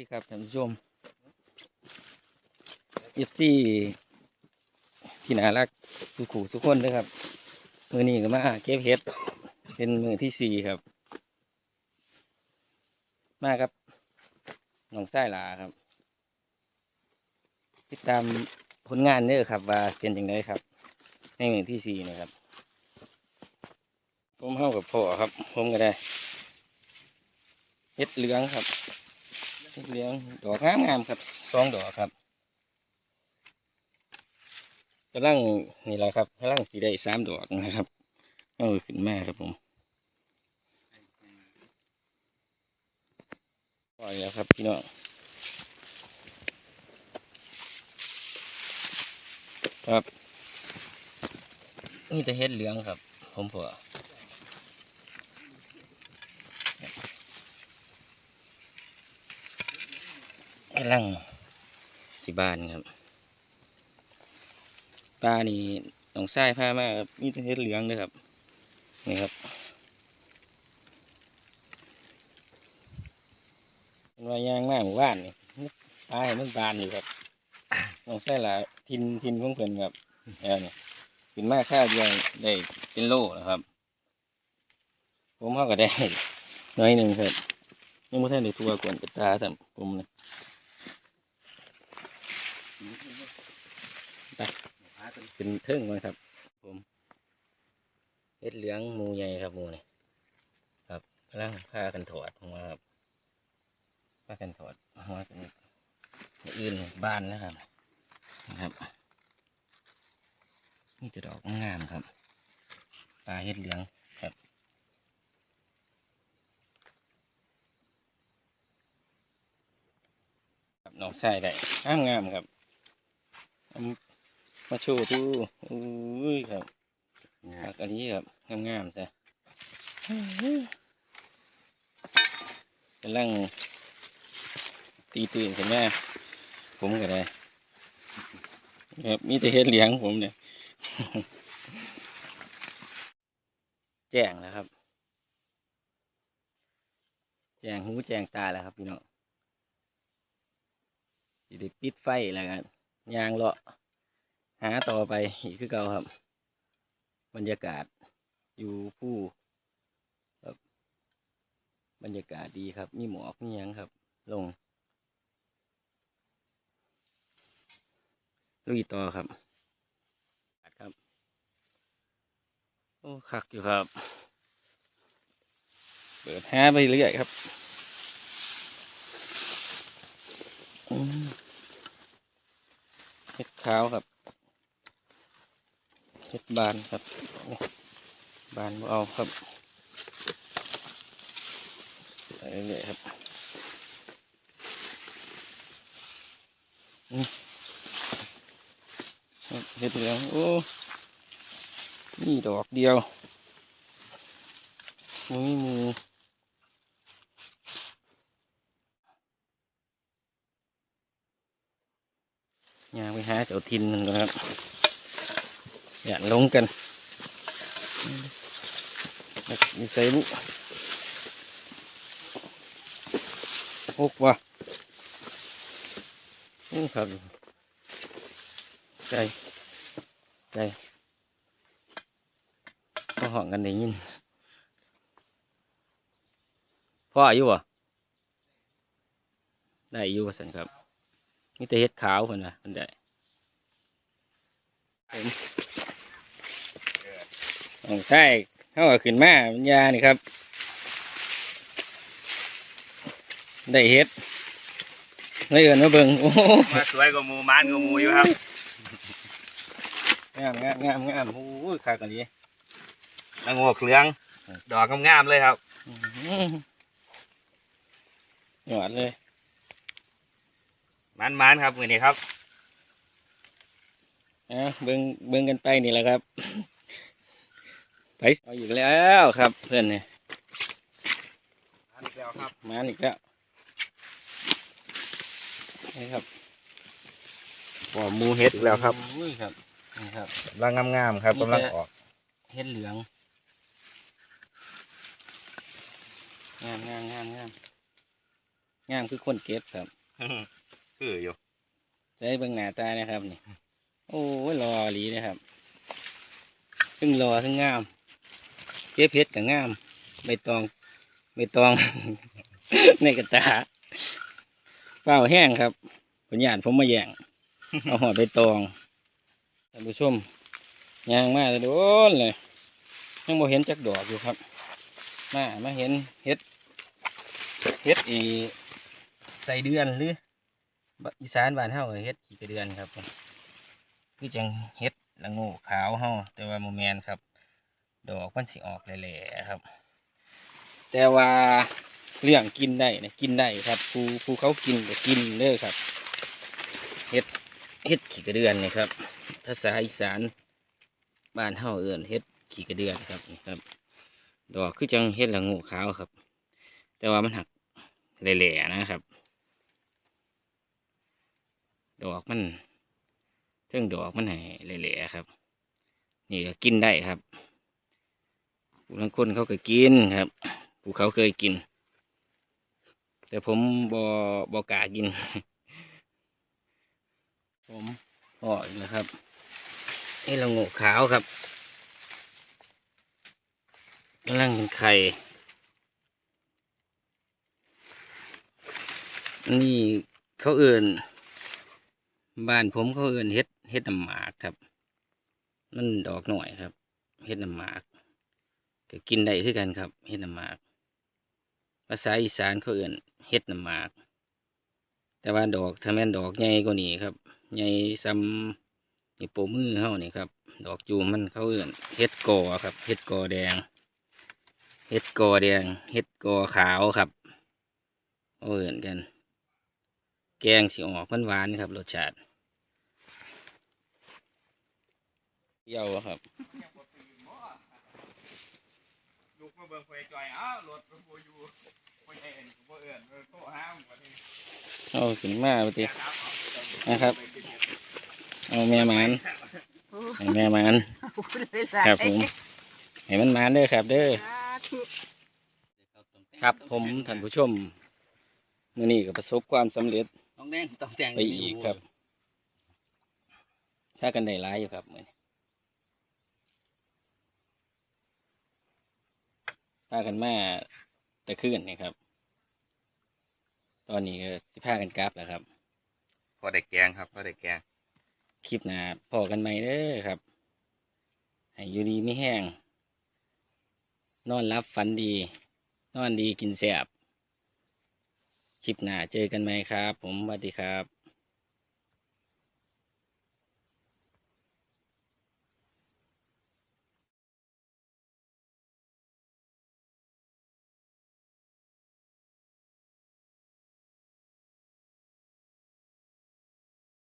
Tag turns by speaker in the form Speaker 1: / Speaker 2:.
Speaker 1: ดีครับท่านผู้ชมเอฟซีที่น่ารักสุขุสุกคนเลยครับ มือนี้ก็มาเก็บเห็ด เป็นมือที่สี่ครับ มาครับหนองไส้หลาครับ ติดตามผลงานเด้อครับ ว่าเป็นอย่างไรครับ ในมือที่สี่นะครับ ผมเข้ากับพ่อครับ ผมก็ได้เห็ดเหลืองครับ เลี้ยงดอกงามงามๆครับสองดอกครับกำลังนี่แหละครับกำลังสีได้สามดอกนะครับเอาขึ้นมาครับผมปล่อยแล้วครับพี่น้องครับ นี่จะเฮ็ดเหลืองครับ ผมผัว ลังสิบานครับปลานี่ต้องใส่ผ้ามากมีแต่เห็ดเหลืองด้วยครับนี่ครับเป็นวายางมากหมู่บ้านนี่ปลาเห็นมันบานอยู่ครับต้องใส่หลายทินทินของเพิ่นครับเออนี่กินมากข้าวเดียวได้เป็นโลนะครับ ผมเขาก็ได้น้อยหนึ่งครับยังไม่ทันได้ทัวกวนกระตาสัมผมนะ ไปเป็นเทิงมันครับ ผมเฮ็ดเหลืองมูใหญ่ครับมูนี่ครับกำลังพากันถอดออกมาครับพากันถอดออกมาเป็นอื่นบ้านนะครับนะครับนี่จะดอกงามครับปลาเฮ็ดเหลืองครับครับน้องชายได้งามงามครับ มาโชว์ดูอุ้ยครับผักอันนี้ครับงามๆใช่กำลังตีตื่นขึ้นมผมก็ได้ครับมีแต่เฮ็ดเลี้ยงผมเนี่ย แจ้งแล้วครับ แจ้งหูแจ้งตาแล้วครับพี่น้องสิได้ปิดไฟแล้วกัน ยางเลาะหาต่อไปอีกคือเก่าครับ บรรยากาศอยู่ผู้ครับบรรยากาศดีครับ มีหมอกมียังครับ ลงลุยต่อครับครับ โอ้คักอยู่ครับ เปิดหาไปเรื่อยครับอืม ขาวครับเห็ดบานครับบานเอาครับไปเรื่อยครับอืมครับเห็ดเหลืองโอ้นี่ดอกเดียวมุ้ยมู ย่างไปหาเจ้าทินมันก่อนครับอย่าลงกันมีใส่บุ หกว่ะอู้ครับใจใจก็ห้องกันได้ยินพ่ออายุวะได้อยู่ว่าสันครับมีแต่เฮ็ดขาวคนนะคนได้ผมอ๋อใช่เข้ากับขึ้นมาปัญญานี่ครับ ได้เฮ็ดเลยเอินมาเบิ่งโอ้โห
Speaker 2: มาสวยกว่าหมูมานกว่าหมูอยู่ครับ
Speaker 1: งามงามงามงามโอ้ยขากันดี
Speaker 2: ละโงกเหลือง ดอกงามๆเลยครับ
Speaker 1: อื้อหือหยอดเลย
Speaker 2: มันมันๆครับมือนี้ครับ
Speaker 1: อะเบิ่งเบิ่งกันไปนี่แหละครับ ไปเอาอีกแล้วครับ เพื่อนเนี่ย
Speaker 2: มันอีกแล้วครับ
Speaker 1: มาอีกแล้วนี่ครับ
Speaker 2: หัวหมูเฮ็ดอีกแล้วครับ
Speaker 1: อุ้ยครับนี่ครับ
Speaker 2: กำลังงามๆครับ
Speaker 1: มีแต่
Speaker 2: กำลังออก
Speaker 1: เฮ็ดเหลืองงามงามงามงามงามคือคนเก็บครับ
Speaker 2: คืออยู่
Speaker 1: ใช้เบิ่งหน้าตานะครับนี่ โอ้ยรออีหลีนะครับซึ่งรอซึ่งงามเก็บเพชรกับงามใบตองใบตอง ในกระตาเปล่าแห้งครับผลญาติผมมาแย่งเอาหอดใบตองท่านผู้ชมยางมาแต่โดนเลยยังบ่เห็นจักดอกอยู่ครับ มามาเห็นเฮ็ดเฮ็ดอีใส่เดือนหรือ อีสานบ้านเฮาเฮ็ดขี้กระเดือนครับคือจังเฮ็ดละงูขาวเฮาแต่ว่าโมแมนครับ ดอกมันสิออกแหล่ๆครับ แต่ว่าเรื่องกินได้นะกินได้ครับผู้ผู้เขากินก็กินเด้อครับเฮ็ดเฮ็ดขี้กระเดือนนี่ครับ ภาษาอีสานบ้านเฮาเอิ้นเฮ็ดขี้กระเดือนครับนี่ครับ ดอกคือจังเฮ็ดละงูขาวครับ แต่ว่ามันหักแหล่ๆนะครับ ดอกมันเทิงดอกมันให้เหล่ๆครับ นี่ก็กินได้ครับผู้บางคนเขาก็กินครับผู้เขาเคยกิน แต่ผมบบอกากิน ผมพออีกแล้วครับนี่เราโง่ขาวครับกำลังเป็นไข่นี่เขาเอื่น บ้านผมเขาเอิ้นเฮ็ดเฮ็ดน้ำหมากครับ มันดอกหน่อยครับ เฮ็ดน้ำหมากก็กินได้คือกันครับ เฮ็ดน้ำหมาก ภาษาอีสานเขาเอิ้นเฮ็ดน้ำหมาก แต่ว่าดอกถ้าแม่นดอกใหญ่กว่านี้ครับ ใหญ่ซ้ำนี่โปมือเฮานี่ครับ ดอกจูมันเขาเอิ้นเฮ็ดกอครับ เฮ็ดกอแดง เฮ็ดกอแดง เฮ็ดกอขาวครับเขาเอิ้นกัน แกงสิออกหวานๆครับรสชาติเปรี้ยวครับ
Speaker 2: ลูกมาเบิ่งไฟจอยอ้าวรถมันบ่อยู่บ่เห็นบ่เอื้อนโทรหาผมว่านี่
Speaker 1: เอาขึ้นมาปฏินะครับ เอาแม่หมันให้แม่หมันครับผมให้มันหมันเด้อครับ เด้อครับผมท่านผู้ชมมื่อนี้ก็ประสบความสำเร็จ
Speaker 2: ต้องแดงต้องแดง
Speaker 1: ไปอีกครับ ถ้ากันได้ร้ายอยู่ครับมื้อนี้ถ้ากันมาแต่คืนนี่ครับ ตอนนี้ก็สิพากันกลับแล้วครับ
Speaker 2: พอได้แกงครับพอได้แกง
Speaker 1: คลิปหน้าพอกันใหม่เด้อครับ ให้อยู่ดีไม่แห้ง นอนรับฝันดี นอนดีกินแสบ คลิปหน้าเจอกันไหมครับ ผมสวัสดีครับ